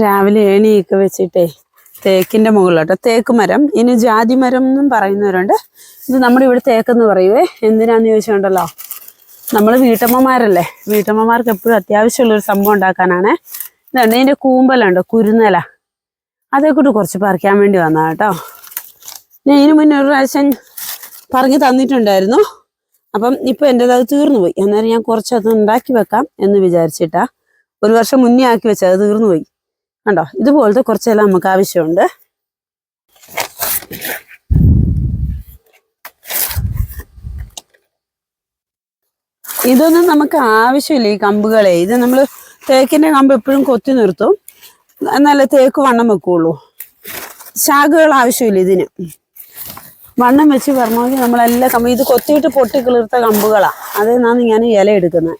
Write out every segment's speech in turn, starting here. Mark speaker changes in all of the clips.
Speaker 1: രാവിലെ ഏണിയൊക്കെ വെച്ചിട്ടേ തേക്കിന്റെ മുകളിലോട്ടോ. തേക്ക് മരം. ഇനി ജാതി മരം എന്നും പറയുന്നവരുണ്ട്. ഇത് നമ്മുടെ ഇവിടെ തേക്കെന്ന് പറയുവേ. എന്തിനാന്ന് ചോദിച്ചുണ്ടല്ലോ നമ്മൾ വീട്ടമ്മമാരല്ലേ? വീട്ടമ്മമാർക്ക് എപ്പോഴും അത്യാവശ്യമുള്ള ഒരു സംഭവം ഉണ്ടാക്കാനാണ്. ഇതുണ്ട്. ഇതിന്റെ കൂമ്പലുണ്ട്. കുരുന്നല. അതേക്കൂട്ട് കുറച്ച് പറിക്കാൻ വേണ്ടി വന്നതാ കേട്ടോ. ഞാൻ ഇതിനു മുന്നേ ഒരു പ്രാവശ്യം പറഞ്ഞു തന്നിട്ടുണ്ടായിരുന്നു. അപ്പം ഇപ്പൊ എന്റെത് അത് തീർന്നു പോയി. അന്നേരം ഞാൻ കുറച്ചത് ഉണ്ടാക്കി വെക്കാം എന്ന് വിചാരിച്ചിട്ടാ ഒരു വർഷം മുന്നേ ആക്കി വെച്ചത്. അത് തീർന്നു പോയി. കണ്ടോ? ഇതുപോലത്തെ കുറച്ചെല്ലാം നമുക്ക് ആവശ്യമുണ്ട്. ഇതൊന്നും നമുക്ക് ആവശ്യമില്ല ഈ കമ്പുകളെ. ഇത് നമ്മൾ തേക്കിന്റെ കമ്പ് എപ്പോഴും കൊത്തി നിർത്തും. എന്നാലേ തേക്ക് വണ്ണം വെക്കുള്ളൂ. ശാഖകൾ ആവശ്യമില്ല ഇതിന്. വണ്ണം വെച്ച് പറഞ്ഞെങ്കിൽ നമ്മളെല്ലാം കമ്പ് ഇത് കൊത്തിയിട്ട് പൊട്ടി കിളിർത്ത കമ്പുകളാണ് അതിൽ നിന്നാണ് ഞാൻ ഇല എടുക്കുന്നത്.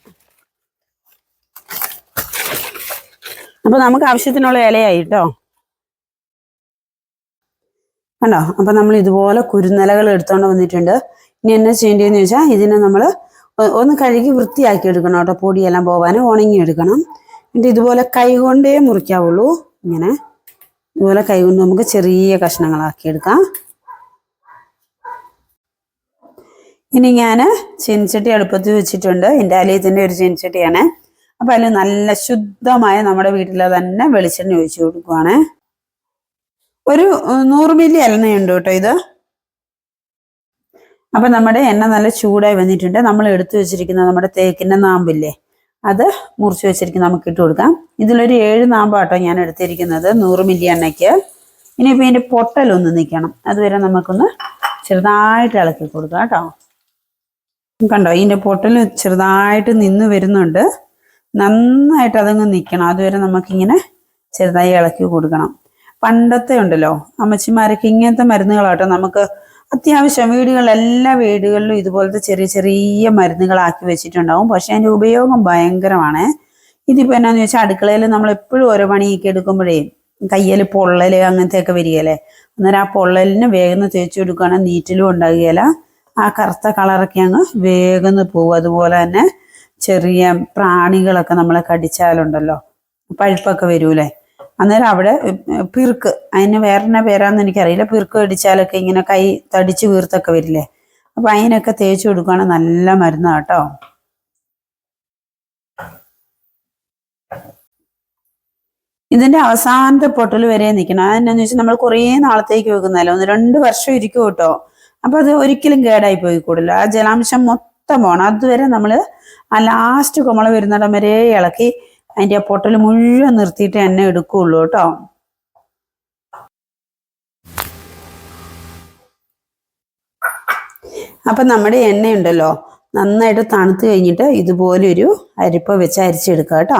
Speaker 1: അപ്പൊ നമുക്ക് ആവശ്യത്തിനുള്ള ഇലയായി കേട്ടോ കണ്ടോ? അപ്പൊ നമ്മൾ ഇതുപോലെ കുരുന്നലകൾ എടുത്തോണ്ട് വന്നിട്ടുണ്ട്. ഇനി എന്നാ ചെയ്യേണ്ടതെന്ന് ചോദിച്ചാൽ ഇതിനെ നമ്മൾ ഒന്ന് കഴുകി വൃത്തിയാക്കി എടുക്കണം കേട്ടോ പൊടിയെല്ലാം പോവാൻ ഉണങ്ങി എടുക്കണം എന്നിട്ട് ഇതുപോലെ കൈകൊണ്ടേ മുറിക്കാവുള്ളൂ. ഇങ്ങനെ. ഇതുപോലെ കൈകൊണ്ട് നമുക്ക് ചെറിയ കഷ്ണങ്ങളാക്കി എടുക്കാം ഇനി ഞാൻ ചീനച്ചട്ടി അടുപ്പത്ത് വെച്ചിട്ടുണ്ട്. എന്റെ അലയത്തിന്റെ ഒരു ചീനച്ചട്ടിയാണ് അപ്പം അതിൽ നല്ല ശുദ്ധമായ നമ്മുടെ വീട്ടിലെ തന്നെ വെളിച്ചെണ്ണ ഒഴിച്ചു കൊടുക്കുവാണ്. ഒരു നൂറ് മില്ലി എണ്ണയുണ്ട് കേട്ടോ ഇത്. അപ്പം നമ്മുടെ എണ്ണ നല്ല ചൂടായി വന്നിട്ടുണ്ട്. നമ്മൾ എടുത്തു വെച്ചിരിക്കുന്ന നമ്മുടെ തേക്കിന്റെ നാമ്പില്ലേ അത് മുറിച്ച് വെച്ചിരിക്കുന്ന നമുക്ക് ഇട്ട് കൊടുക്കാം. ഇതിലൊരു ഏഴ് നാമ്പാട്ടോ ഞാൻ എടുത്തിരിക്കുന്നത് നൂറ് മില്ലി എണ്ണയ്ക്ക്. ഇനിയിപ്പോൾ ഇതിന്റെ പൊട്ടലൊന്ന് നിൽക്കണം. അതുവരെ നമുക്കൊന്ന് ചെറുതായിട്ട് ഇളക്കി കൊടുക്കാം കേട്ടോ. കണ്ടോ ഇതിന്റെ പൊട്ടൽ ചെറുതായിട്ട് നിന്ന് വരുന്നുണ്ട്. നന്നായിട്ട് അതങ്ങ് നിൽക്കണം അതുവരെ നമുക്കിങ്ങനെ ചെറുതായി ഇളക്കി കൊടുക്കണം. പണ്ടത്തെ ഉണ്ടല്ലോ അമ്മച്ചിമാരൊക്കെ ഇങ്ങനത്തെ മരുന്നുകളാട്ടോ നമുക്ക് അത്യാവശ്യം വീടുകളിൽ എല്ലാ വീടുകളിലും ഇതുപോലത്തെ ചെറിയ ചെറിയ മരുന്നുകളാക്കി വെച്ചിട്ടുണ്ടാവും. പക്ഷെ അതിന്റെ ഉപയോഗം ഭയങ്കരമാണ്. ഇതിപ്പോൾ എന്നാന്ന് വെച്ചാൽ അടുക്കളയിൽ നമ്മൾ എപ്പോഴും ഓരോ പണിയൊക്കെ എടുക്കുമ്പോഴേ കയ്യിൽ പൊള്ളൽ അങ്ങനത്തെ ഒക്കെ വരികയല്ലേ? അന്നേരം ആ പൊള്ളലിന് വേഗം തേച്ച് കൊടുക്കുകയാണെങ്കിൽ നീറ്റിലും ഉണ്ടാകുകയില്ല. ആ കറുത്ത കളറൊക്കെ അങ്ങ് വേഗം പോകും അതുപോലെ തന്നെ ചെറിയ പ്രാണികളൊക്കെ നമ്മളെ കടിച്ചാലുണ്ടല്ലോ. പഴുപ്പൊക്കെ വരൂലേ? അന്നേരം അവിടെ പിറുക്ക്. അതിന് വേറെ പേരാന്ന് എനിക്കറിയില്ല. പിറുക്ക് കടിച്ചാലൊക്കെ ഇങ്ങനെ കൈ തടിച്ച് വീർത്തൊക്കെ വരില്ലേ? അപ്പൊ അതിനൊക്കെ തേച്ച് കൊടുക്കുകയാണെങ്കിൽ നല്ല മരുന്നാ കേട്ടോ ഇതിന്റെ അവസാനത്തെ പൊട്ടൽ വരെ നിൽക്കണം. അതെന്നു വെച്ചാൽ നമ്മൾ കുറേ നാളത്തേക്ക് വെക്കുന്നതല്ലോ? ഒന്ന് രണ്ട് വർഷം ഇരിക്കും കേട്ടോ അപ്പൊ അത് ഒരിക്കലും കേടായി പോയി കൂടല്ലോ. ആ ജലാംശം മൊത്തം പോകണം അതുവരെ നമ്മൾ ആ ലാസ്റ്റ് കുമള വരുന്നിടം വരെ ഇളക്കി അതിന്റെ ആ പൊട്ടൽ മുഴുവൻ നിർത്തിയിട്ട് എന്നെ എടുക്കുകയുള്ളൂ കേട്ടോ. അപ്പം നമ്മുടെ എണ്ണയുണ്ടല്ലോ നന്നായിട്ട് തണുത്ത് കഴിഞ്ഞിട്ട് ഇതുപോലെ ഒരു അരിപ്പ വെച്ച് അരിച്ചെടുക്കുക കേട്ടോ.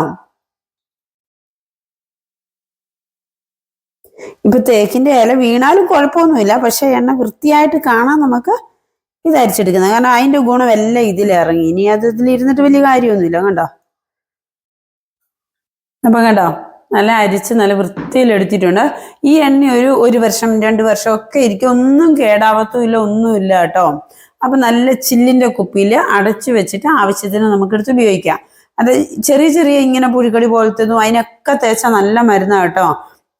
Speaker 1: ഇപ്പൊ തേക്കിന്റെ ഇല വീണാലും കുഴപ്പമൊന്നുമില്ല പക്ഷെ എണ്ണ വൃത്തിയായിട്ട് കാണാൻ നമുക്ക്. ഇത് അരിച്ചെടുക്കുന്നത് കാരണം അതിന്റെ ഗുണം എല്ലാം ഇതിലിറങ്ങി. ഇനി അത് ഇതിലിരുന്നിട്ട് വലിയ കാര്യമൊന്നുമില്ല. കണ്ടോ? അപ്പൊ കണ്ടോ? നല്ല അരിച്ച് നല്ല വൃത്തിയിൽ എടുത്തിട്ടുണ്ട്. ഈ എണ്ണ ഒരു ഒരു വർഷം രണ്ട് വർഷം ഒക്കെ ഇരിക്കും. ഒന്നും കേടാവത്തുമില്ല ഒന്നുമില്ല കേട്ടോ. അപ്പൊ നല്ല ചില്ലിന്റെ കുപ്പിയിൽ അടച്ചു വെച്ചിട്ട് ആവശ്യത്തിന് നമുക്ക് എടുത്ത് ഉപയോഗിക്കാം. അത് ചെറിയ ചെറിയ ഇങ്ങനെ പുഴുക്കടി പോലത്തതും അതിനൊക്കെ തേച്ച നല്ല മരുന്നാണ് കേട്ടോ.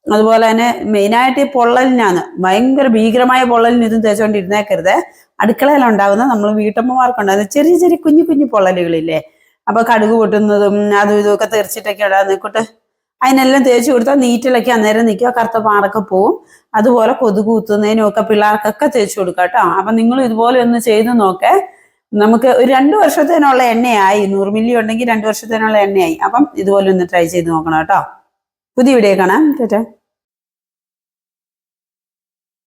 Speaker 1: അതുപോലെ തന്നെ മെയിനായിട്ട് ഈ പൊള്ളലിനാണ്. ഭയങ്കര ഭീകരമായ പൊള്ളലിന് ഇതും തേച്ചുകൊണ്ടിരുന്നേക്കരുത്. അടുക്കളയിലുണ്ടാകുന്ന നമ്മൾ വീട്ടമ്മമാർക്കുണ്ടാകുന്ന ചെറിയ ചെറിയ കുഞ്ഞു കുഞ്ഞു പൊള്ളലുകളില്ലേ? അപ്പൊ കടുക് പൊട്ടുന്നതും അതും ഇതുമൊക്കെ തെറിച്ചിട്ടൊക്കെ ഇടാൻ നിൽക്കട്ടെ. അതിനെല്ലാം തേച്ച് കൊടുത്താൽ നീറ്റിലൊക്കെ അന്നേരം നിൽക്കുക. കറുത്ത പാടൊക്കെ പോവും. അതുപോലെ കൊതുക് കുത്തുന്നതിനും ഒക്കെ പിള്ളേർക്കൊക്കെ തേച്ച് കൊടുക്കാം കേട്ടോ. അപ്പൊ നിങ്ങൾ ഇതുപോലെ ഒന്ന് ചെയ്ത് നോക്കേ. നമുക്ക് ഒരു രണ്ട് വർഷത്തേനുള്ള എണ്ണയായി. നൂറ് മില്ലി ഉണ്ടെങ്കിൽ രണ്ട് വർഷത്തേനുള്ള എണ്ണയായി. അപ്പം ഇതുപോലെ ഒന്ന് ട്രൈ ചെയ്ത് നോക്കണം കേട്ടോ. പുതിയ വീഡിയോ കാണാം. ചേട്ടാ